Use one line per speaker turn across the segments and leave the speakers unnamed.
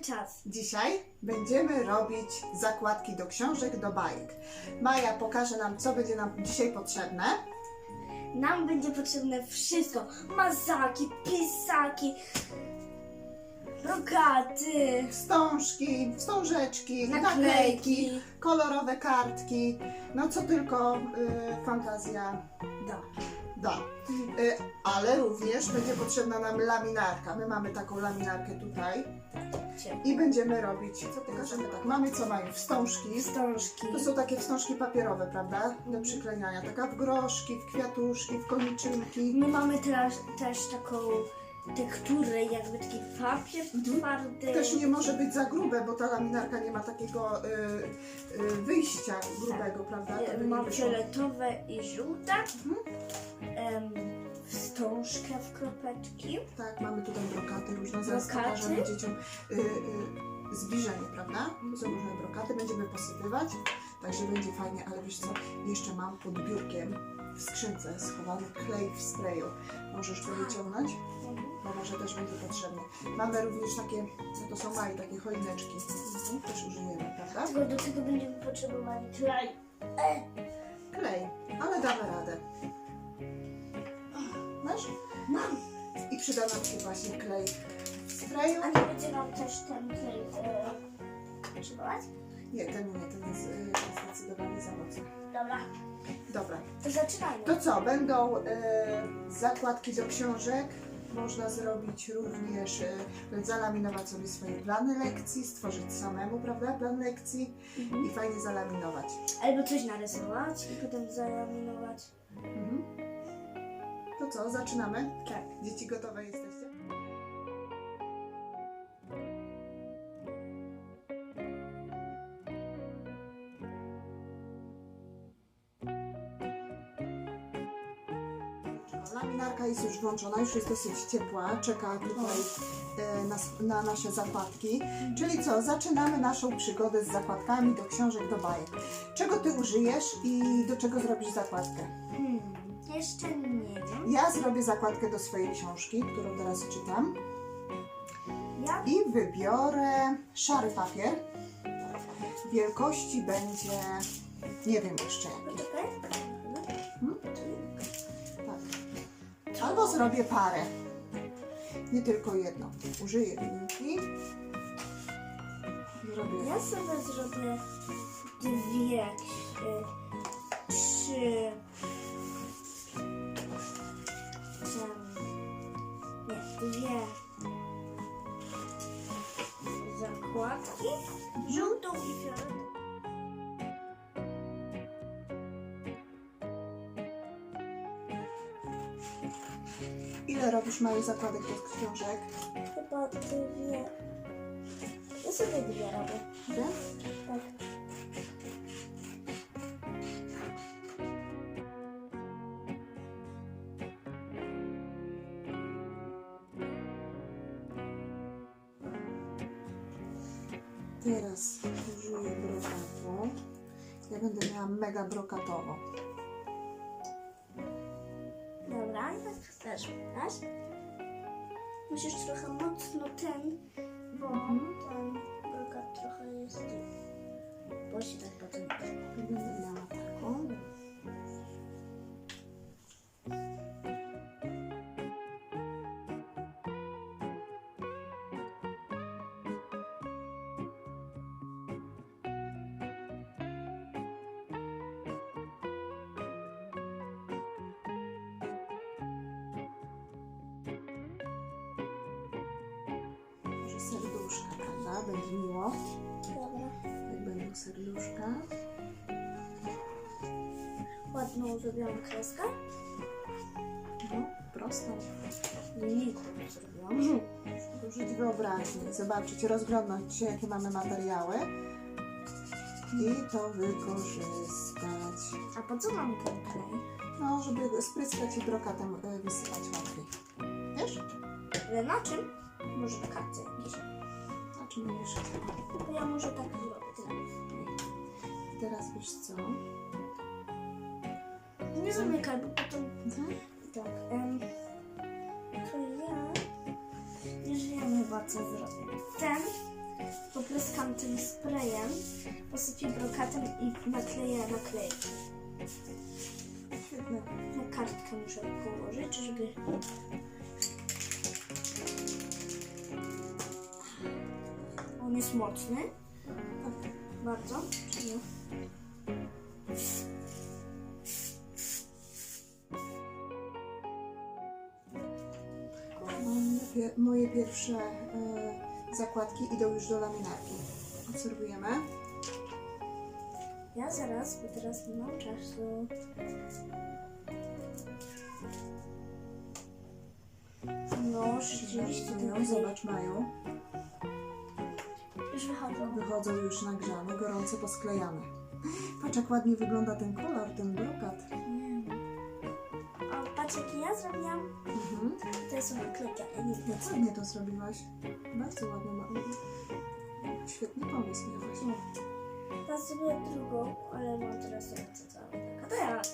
czas.
Dzisiaj będziemy robić zakładki do książek, do bajek. Maja pokaże nam, co będzie nam dzisiaj potrzebne.
Nam będzie potrzebne wszystko. Mazaki, pisaki, rogaty,
Wstążki, wstążeczki, naklejki,
naklejki.
kolorowe kartki, no co tylko y, fantazja
Da.
da. Y, ale również będzie potrzebna nam laminarka. My mamy taką laminarkę tutaj i będziemy robić, co pokażemy tak, mamy co mają, wstążki.
Wstążki.
To są takie wstążki papierowe, prawda? Do przyklejania. Taka w groszki, w kwiatuszki, w koniczynki.
My mamy też, też taką tekturę, jakby taki papier twardy.
Też nie może być za grube, bo ta laminarka nie ma takiego y, y, wyjścia grubego, prawda? To by nie
Mam
wyszło.
fioletowe i żółte.
Mhm.
Em, wstążkę w kropeczki.
Tak, mamy tutaj brokaty różne. Zaraz
Brokaty?
pokażemy dzieciom y, y, zbliżenie, prawda? To są różne brokaty, będziemy posypywać, także będzie fajnie, ale wiesz co, jeszcze mam pod biurkiem w skrzynce schowany klej w sprayu. Możesz to wyciągnąć? bo może też będzie potrzebny. Mamy również takie, co to są małe, takie choineczki. Też użyjemy, prawda?
Tylko do tego będziemy potrzebowali klej.
Klej, ale damy radę.
Mam.
I przyda nam się właśnie klej w sprayu.
A nie będzie nam też ten klej e, potrzebować?
Nie, ten nie, ten jest y, zdecydowanie za mocny.
Dobra,
Dobra,
to zaczynajmy.
to co? Będą y, zakładki do książek. Można zrobić również, y, zalaminować sobie swoje plany lekcji, stworzyć samemu, prawda, plan lekcji
Mhm.
i fajnie zalaminować.
Albo coś narysować i potem zalaminować.
Mhm. To co, zaczynamy?
Tak.
Dzieci gotowe jesteście? Laminarka jest już włączona, już jest dosyć ciepła, czeka tutaj e, na, na nasze zakładki. Czyli co, zaczynamy naszą przygodę z zakładkami do książek, do bajek. Czego Ty użyjesz i do czego zrobisz zakładkę?
Hmm, jeszcze nie wiem.
Ja zrobię zakładkę do swojej książki, którą teraz czytam
Ja
i wybiorę szary papier. Wielkości będzie, nie wiem jeszcze jaki.
Poczekaj.
Tak. Albo zrobię parę. Nie tylko jedną. Użyję linki. Zrobię.
Ja sobie zrobię dwie, trzy, zakładki, żółtą i fioletową.
Ile robisz małych zakładek do książek?
Chyba dwie. Ja sobie dwie robię.
Dwie?
Tak.
Ja będę miała mega brokatowo.
Dobra, i tak też. Musisz trochę mocno ten, bo ten brokat trochę jest. Bo się tak potem.
Ja będę miała taką. Serduszka? Będzie miło,
Dobra.
jak będą serduszka.
Ładną zrobiłam kreskę.
No, prostą.
Linijką zrobiłam.
Użyć wyobraźni, zobaczyć, rozglądnąć się, jakie mamy materiały i to wykorzystać.
A po co mam ten klej?
No, żeby spryskać i brokatem e, wysypać łatwiej. Wiesz?
Ale na czym? Może na kartce jakiejś.
Na czym będziesz chciała?
Tylko ja może tak zrobię.
Teraz wiesz co?
Nie zamykaj, bo potem
Mhm.
tak. em, to ja. Już wiem chyba co zrobię. Ten popryskam tym sprayem, posypię brokatem i nakleję naklejki.
Świetnie.
Na kartkę muszę położyć, żeby... jest mocny.
Tak.
Bardzo. No.
Moje pierwsze e, zakładki idą już do laminarki. Obserwujemy.
Ja zaraz, bo teraz nie mam czasu. No, rzeczywiście.
Zobacz, Maju.
Już wychodzą.
Wychodzą już nagrzane, gorące, posklejane. Patrz, jak ładnie wygląda ten kolor, ten brokat.
Mm. O, patrz jaki ja zrobiłam.
Mhm.
To nie widać.
Ładnie to zrobiłaś. Bardzo ładnie. ma- Świetny pomysł miałaś.
Ja zrobię drugą, ale mam teraz ręce całe. A to ja.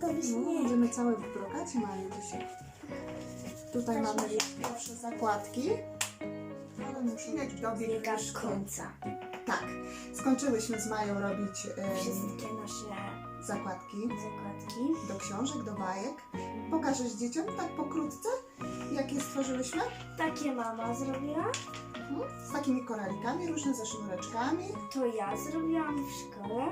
To byś
No,
nie.
będziemy całe w brokacie dzisiaj. Tutaj mamy już pierwsze zakładki. Muszę dobiegł już końca. Tak, skończyłyśmy z Mają robić em,
Wszystkie nasze
zakładki
zakładki.
do książek, do bajek. Pokażesz dzieciom tak pokrótce, jakie stworzyłyśmy?
Takie mama zrobiła.
Mhm. Z takimi koralikami, różne ze sznureczkami.
To ja zrobiłam w szkole.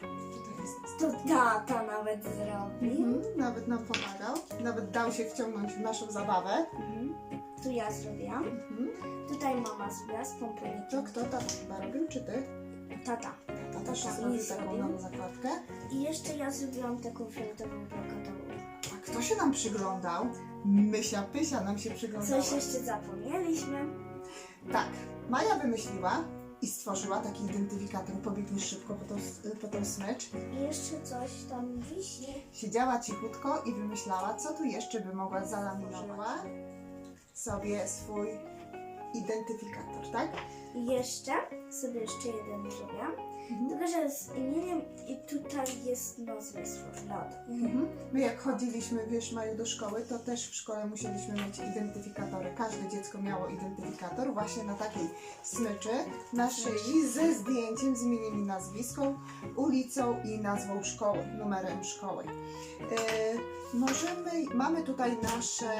Tutaj jest nas.
To tata nawet zrobił.
Mhm. Nawet nam pomagał, nawet dał się wciągnąć w naszą zabawę.
Mhm. Tu ja zrobiłam.
Mhm.
Tutaj mama zrobiła z
To
pomponikiem.
kto tam chyba robił, czy ty?
Tata.
Tata
Tata
zrobił taką
zrobił.
nową zakładkę.
I jeszcze ja zrobiłam taką fioletową brokatową.
A kto się nam przyglądał? Mysia Pysia nam się przyglądała.
Coś jeszcze zapomnieliśmy.
Tak, Maja wymyśliła i stworzyła taki identyfikator. Pobiegniesz szybko po tą, po tą smycz.
I jeszcze coś tam wisi.
Siedziała cichutko i wymyślała, co tu jeszcze by mogła zalaminować sobie swój identyfikator, tak?
I jeszcze sobie jeszcze jeden zrobiłam.
Mhm.
Tylko, że z imieniem i tutaj jest nazwisko. Lot.
Mhm. My jak chodziliśmy, wiesz, Maju, do szkoły, to też w szkole musieliśmy mieć identyfikatory. Każde dziecko miało identyfikator właśnie na takiej smyczy na szyi ze zdjęciem, z imieniem i nazwiską, ulicą i nazwą szkoły, numerem szkoły. Yy, możemy, mamy tutaj nasze,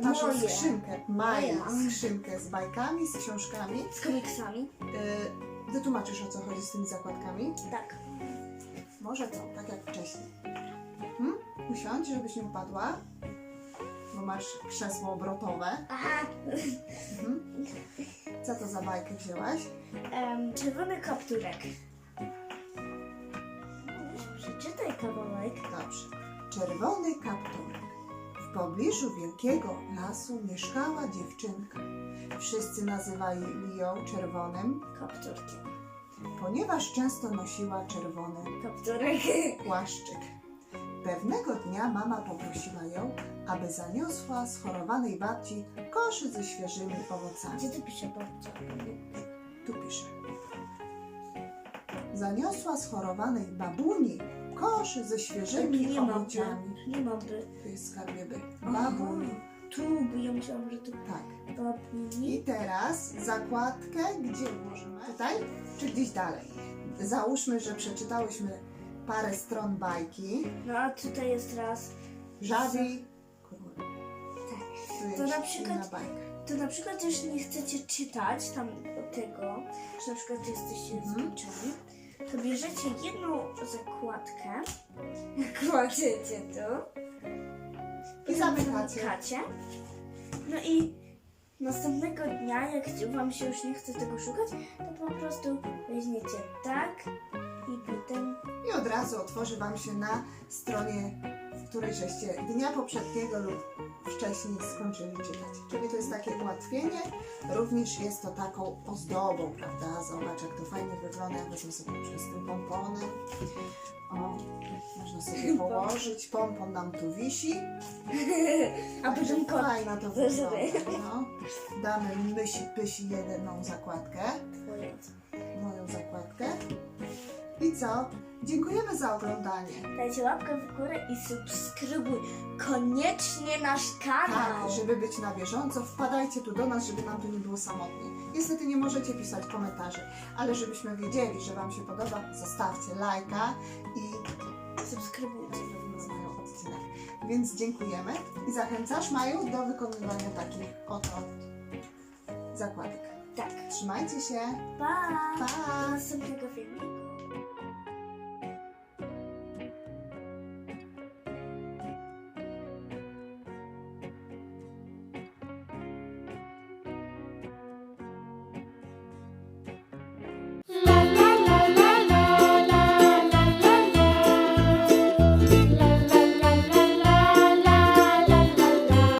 naszą
Moje.
skrzynkę, Maja, skrzynkę z bajkami, z książkami.
Z komiksami.
Yy, wytłumaczysz o co chodzi z tymi zakładkami?
Tak.
Może to, tak jak wcześniej. Hmm? Usiądź, żebyś nie upadła, bo masz krzesło obrotowe.
Aha.
Mhm. Co to za bajkę wzięłaś?
Em, czerwony kapturek. Przeczytaj kawałek.
Dobrze. Czerwony kapturek. W pobliżu wielkiego lasu mieszkała dziewczynka. Wszyscy nazywali ją czerwonym,
Kapturkiem.
ponieważ często nosiła czerwony
Kapturek.
płaszczyk. Pewnego dnia mama poprosiła ją, aby zaniosła schorowanej babci koszy ze świeżymi owocami.
Gdzie ty pisze babcia?
Tu pisze. Zaniosła schorowanej babuni koszy ze świeżymi
nie mam
owocami.
Nie mam by.
Tu jest skarbie by.
Aha.
Babuni.
Tu, bo ja myślałam, że to
Tak. I
babuni.
teraz zakładkę, gdzie ułożymy? Tutaj czy gdzieś dalej? Załóżmy, że przeczytałyśmy parę stron bajki.
No a tutaj jest raz.
Żabi. Król.
Tak.
Tu jest
To na przykład-
inna bajka.
To na przykład, jeśli nie chcecie czytać tam tego, czy na przykład jesteście
Mhm.
zmęczeni, to bierzecie jedną zakładkę, kładziecie tu.
I zamykacie.
No i następnego dnia, jak wam się już nie chce tego szukać, to po prostu weźmiecie tak i potem
I od razu otworzy Wam się na stronie, w której żeście dnia poprzedniego lub wcześniej skończyli czytać. Czyli to jest takie ułatwienie, również jest to taką ozdobą, prawda? Zobacz, jak to fajnie wygląda. Ja wezmę sobie przez tym pomponem. O, można sobie położyć. Pompon nam tu wisi.
a potem
Fajna to wygląda. No. Damy mysi pysi jedną zakładkę moją zakładkę. I co? Dziękujemy za oglądanie.
Dajcie łapkę w górę i subskrybuj koniecznie nasz kanał.
Tak, żeby być na bieżąco, wpadajcie tu do nas, żeby nam tu nie było samotnie. Niestety nie możecie pisać komentarzy, ale żebyśmy wiedzieli, że Wam się podoba, zostawcie lajka i
Subskrybujcie.
zrobimy mają odcinek. Więc dziękujemy i zachęcasz Maju do wykonywania takich oto zakładek.
Tak.
Trzymajcie się.
Pa!
Pa!
Do następnego filmiku.